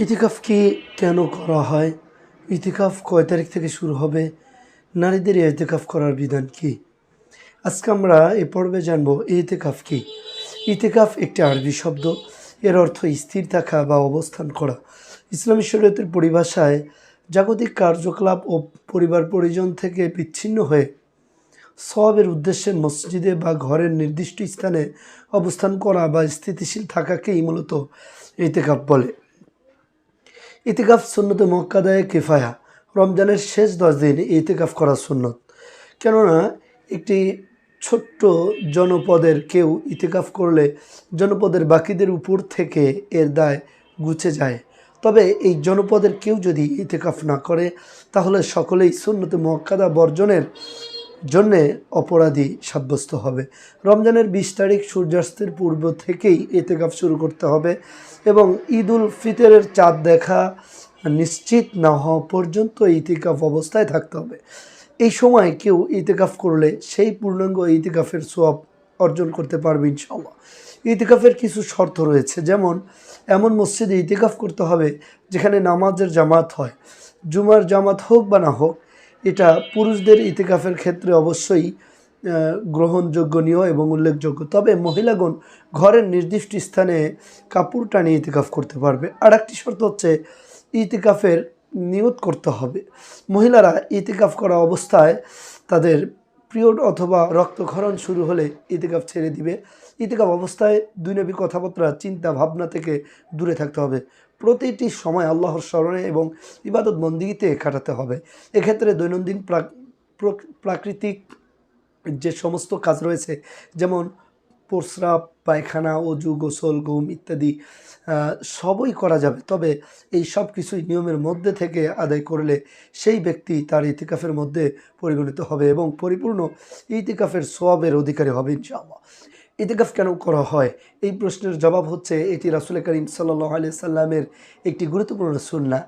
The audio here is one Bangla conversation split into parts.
ইতিকাফ কি কেন করা হয়? ইতিকাফ কয় তারিখ থেকে শুরু হবে? নারীদের ইতিকাফ করার বিধান কি? আজকে আমরা এ পর্বে জানব ইতিকাফ কি। ইতিকাফ একটি আরবি শব্দ। এর অর্থ স্থির থাকা বা অবস্থান করা। ইসলামী শরীয়তের পরিভাষায় জাগতিক কার্যকলাপ ও পরিবার পরিজন থেকে বিচ্ছিন্ন হয়ে সবের উদ্দেশ্যে মসজিদে বা ঘরের নির্দিষ্ট স্থানে অবস্থান করা বা স্থিতিশীল থাকাকেই মূলত ইতেকাফ বলে। ইতিকাফ সুন্নতে মক্কাদায় কেফায়া। রমজানের শেষ দশ দিন ইতিকাফ করা সুন্নত। কেননা, একটি ছোট্ট জনপদের কেউ ইতিকাফ করলে জনপদের বাকিদের উপর থেকে এর দায় গুছে যায়। তবে এই জনপদের কেউ যদি ইতিকাফ না করে, তাহলে সকলেই সুন্নতে মক্কাদা বর্জনের জন্যে অপরাধী সাব্যস্ত হবে। রমজানের বিশ তারিখ সূর্যাস্তের পূর্ব থেকেই এতেকাফ শুরু করতে হবে এবং ঈদ উল ফিতরের চাঁদ দেখা নিশ্চিত না হওয়া পর্যন্ত ইতিকাফ অবস্থায় থাকতে হবে। এই সময় কেউ ইতিকাফ করলে সেই পূর্ণাঙ্গ ইতিকাফের সোয়াব অর্জন করতে পারবে ইনশাল্লাহ ইতিকাফের কিছু শর্ত রয়েছে, যেমন এমন মসজিদে ইতিকাফ করতে হবে যেখানে নামাজের জামাত হয়। জুমার জামাত হোক বা না হোক এটা পুরুষদের ইতিকাফের ক্ষেত্রে অবশ্যই গ্রহণযোগ্যনীয় এবং উল্লেখযোগ্য। তবে মহিলাগণ ঘরের নির্দিষ্ট স্থানে কাপড় টানিয়ে ইতিকাফ করতে পারবে। আর একটি শর্ত হচ্ছে ইতিকাফের নিয়ত করতে হবে। মহিলারা ইতিকাফ করা অবস্থায় তাদের পিরিয়ড অথবা রক্তক্ষরণ শুরু হলে ইতিকাফ ছেড়ে দিবে। ইতিকাফ অবস্থায় দুই নবী কথাবার্তা, চিন্তা ভাবনা থেকে দূরে থাকতে হবে। প্রতিটি সময় আল্লাহর স্মরণে এবং ইবাদত বন্দিগিতে কাটাতে হবে। এক্ষেত্রে দৈনন্দিন প্রাক- প্রাকৃতিক যে সমস্ত কাজ রয়েছে, যেমন প্রস্রাব, পায়খানা, অজু, গোসল, ঘুম ইত্যাদি সবই করা যাবে। তবে এই সব কিছুই নিয়মের মধ্যে থেকে আদায় করলে সেই ব্যক্তি তার ইতিকাফের মধ্যে পরিগণিত হবে এবং পরিপূর্ণ ইতিকাফের সোয়াবের অধিকারী হবে ইনশাআল্লাহ। ইতিকাফ কেন করা হয়? এই প্রশ্নের জবাব হচ্ছে, এটি রাসুল করিম সাল্লাহ আলিয়া সাল্লামের একটি গুরুত্বপূর্ণ সুন্না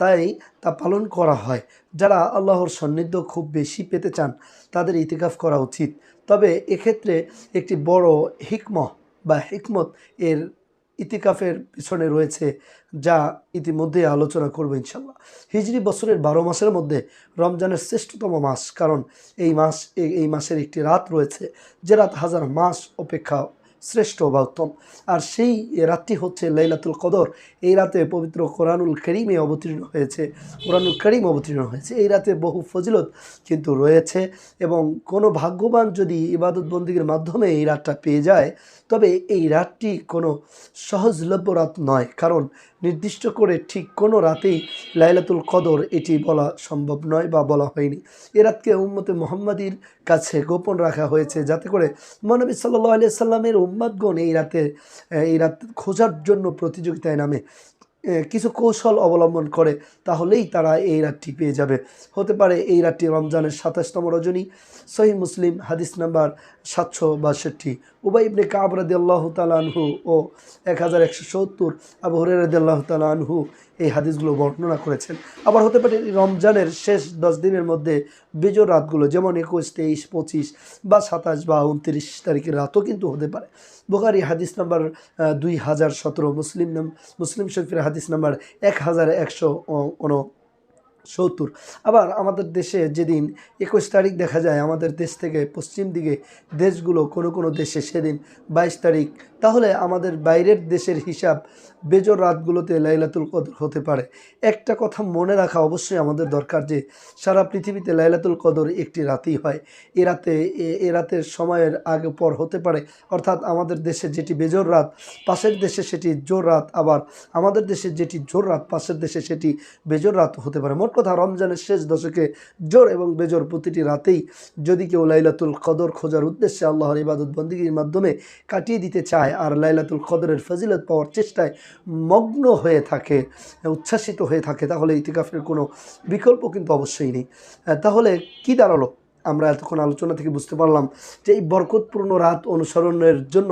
তাই তা পালন করা হয়। যারা আল্লাহর সান্নিধ্য খুব বেশি পেতে চান, তাদের ইতিকাফ করা উচিত। তবে এক্ষেত্রে একটি বড় হিকমহ বা হিকমত এর ইতিকাফের পিছনে রয়েছে, যা ইতিমধ্যে আলোচনা করব ইনশাল্লাহ হিজরি বছরের বারো মাসের মধ্যে রমজানের শ্রেষ্ঠতম মাস, কারণ এই মাস, এই- এই মাসের একটি রাত রয়েছে, যে রাত হাজার মাস অপেক্ষা শ্রেষ্ঠ বা উত্তম। আর সেই রাতটি হচ্ছে লাইলাতুল কদর। এই রাতে পবিত্র কোরআনুল করিমে অবতীর্ণ হয়েছে। কোরআনুল করিম অবতীর্ণ হয়েছে। এই রাতে বহু ফজিলত কিন্তু রয়েছে এবং কোনো ভাগ্যবান যদি ইবাদত বন্দীগীর মাধ্যমে এই রাতটা পেয়ে যায়, তবে এই রাতটি কোনো সহজলভ্য রাত নয়। কারণ নির্দিষ্ট করে ঠিক কোনো রাতেই লাইলাতুল কদর এটি বলা সম্ভব নয় বা বলা হয়নি। এ রাতকে উম্মতে মোহাম্মদীর কাছে গোপন রাখা হয়েছে যাতে করে মহানবী সাল্লাহ আলিয়া সাল্লামের উম্মাদগণ এই রাতে এই রাত খোঁজার জন্য প্রতিযোগিতায় নামে। কিছু কৌশল অবলম্বন করে, তাহলেই তারা এই রাতটি পেয়ে যাবে। হতে পারে এই রাতটি রমজানের সাতাশতম রজনী। সহি মুসলিম, হাদিস নাম্বার সাতশো বাষট্টি। উবাই ইবনে কাব রাদি আল্লাহ আনহু ও এক হাজার একশো সত্তর। আবু হরের রাদি আল্লাহ আনহু এই হাদিসগুলো বর্ণনা করেছেন। আবার হতে পারে রমজানের শেষ দশ দিনের মধ্যে বেজোর রাতগুলো, যেমন একুশ, তেইশ, পঁচিশ বা সাতাশ বা উনত্রিশ তারিখের রাতও কিন্তু হতে পারে। বোখারি হাদিস নাম্বার দুই হাজার সতেরো, মুসলিম মুসলিম শরীফের হাদিস নাম্বার এক হাজার একশো সত্তর আবার আমাদের দেশে যেদিন একুশ তারিখ দেখা যায়, আমাদের দেশ থেকে পশ্চিম দিকে দেশগুলো কোনো কোনো দেশে সেদিন বাইশ তারিখ তাহলে আমাদের বাইরের দেশের হিসাব বেজর রাতগুলোতে লাইলাতুল কদর হতে পারে। একটা কথা মনে রাখা অবশ্যই আমাদের দরকার যে, সারা পৃথিবীতে লাইলাতুল কদর একটি রাতেই হয়। এ রাতে, এ- রাতের সময়ের আগে পর হতে পারে। অর্থাৎ আমাদের দেশে যেটি বেজোর রাত, পাশের দেশে সেটি জোর রাত। আবার আমাদের দেশে যেটি জোর রাত, পাশের দেশে সেটি বেজোর রাত হতে পারে। মোট কথা রমজানের শেষ দশকে জোর এবং বেজোর প্রতিটি রাতেই যদি কেউ লাইলাতুল কদর খোঁজার উদ্দেশ্যে আল্লাহর ইবাদত বন্দীগীর মাধ্যমে কাটিয়ে দিতে চায় আর লাইলাতুল কদরের ফজিলত পাওয়ার চেষ্টায় মগ্ন হয়ে থাকে, উচ্ছ্বাসিত হয়ে থাকে, তাহলে ইতিকাফের কোনো বিকল্প কিন্তু অবশ্যই নেই। তাহলে কি দাঁড়াল? আমরা এতক্ষণ আলোচনা থেকে বুঝতে পারলাম যে এই বরকতপূর্ণ রাত অনুসরণের জন্য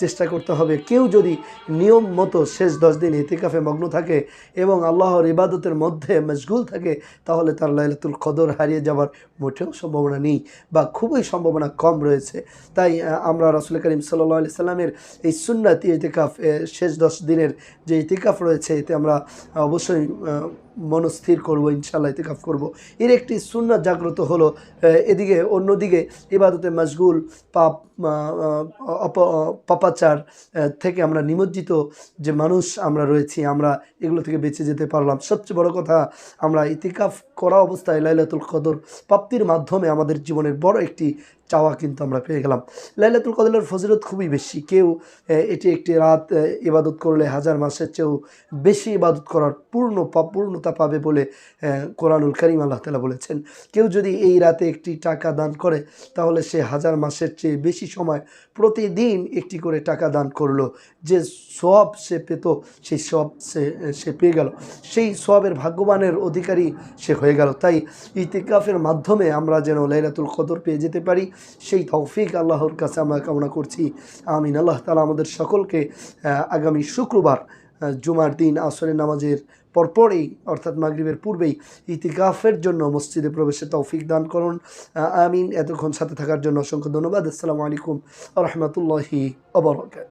চেষ্টা করতে হবে। কেউ যদি নিয়ম মতো শেষ দশ দিন ইতিকাফে মগ্ন থাকে এবং আল্লাহর ইবাদতের মধ্যে মশগুল থাকে, তাহলে তার লাইলাতুল কদর হারিয়ে যাওয়ার মোটেও সম্ভাবনা নেই বা খুবই সম্ভাবনা কম রয়েছে। তাই আমরা রসুল করিম সাল্লাহ আলি সাল্লামের এই সুন্নাতি ইতিকাফ শেষ দশ দিনের যে ইতিকাফ রয়েছে, এতে আমরা অবশ্যই মনস্থির করব ইনশাল্লাহ ইতিকাফ করব। এর একটি সুন্নাত জাগ্রত হলো এদিকে, অন্যদিকে ইবাদতে মশগুল, পাপ পাপাচার থেকে আমরা নিমজ্জিত যে মানুষ আমরা রয়েছি, আমরা এগুলো থেকে বেঁচে যেতে পারলাম। সবচেয়ে বড় কথা, আমরা ইতিকাফ করা অবস্থায় লাইলাতুল কদর, প্রাপ্তির মাধ্যমে আমাদের জীবনের বড় একটি চাওয়া কিন্তু আমরা পেয়ে গেলাম। লাইলাতুল কদরের ফজিলত খুবই বেশি। কেউ এটি একটি রাত ইবাদত করলে হাজার মাসের চেয়েও বেশি ইবাদত করার পূর্ণ পূর্ণতা পাবে বলে কোরআনুল করিম আল্লাহ তালা বলেছেন। কেউ যদি এই রাতে একটি টাকা দান করে, তাহলে সে হাজার মাসের চেয়ে বেশি সময় প্রতিদিন একটি করে টাকা দান করল। যে সব সে পেত, সেই সব সে সে পেয়ে গেল। সেই সবের ভাগ্যবানের অধিকারী সে হয়ে গেল। তাই ইতিকাফের মাধ্যমে আমরা যেন লাইলাতুল কদর পেয়ে যেতে পারি। সেই তৌফিক আল্লাহর কাছে আমরা কামনা করছি। আমিন। আল্লাহ তালা আমাদের সকলকে আগামী শুক্রবার জুমার দিন আসরের নামাজের পরপরই, অর্থাৎ মাগরীবের পূর্বেই ইতিকাফের জন্য মসজিদে প্রবেশের তৌফিক দান করুন। আমিন। এতক্ষণ সাথে থাকার জন্য অসংখ্য ধন্যবাদ। আসসালামু আলাইকুম রহমতুল্লাহি অবরকাত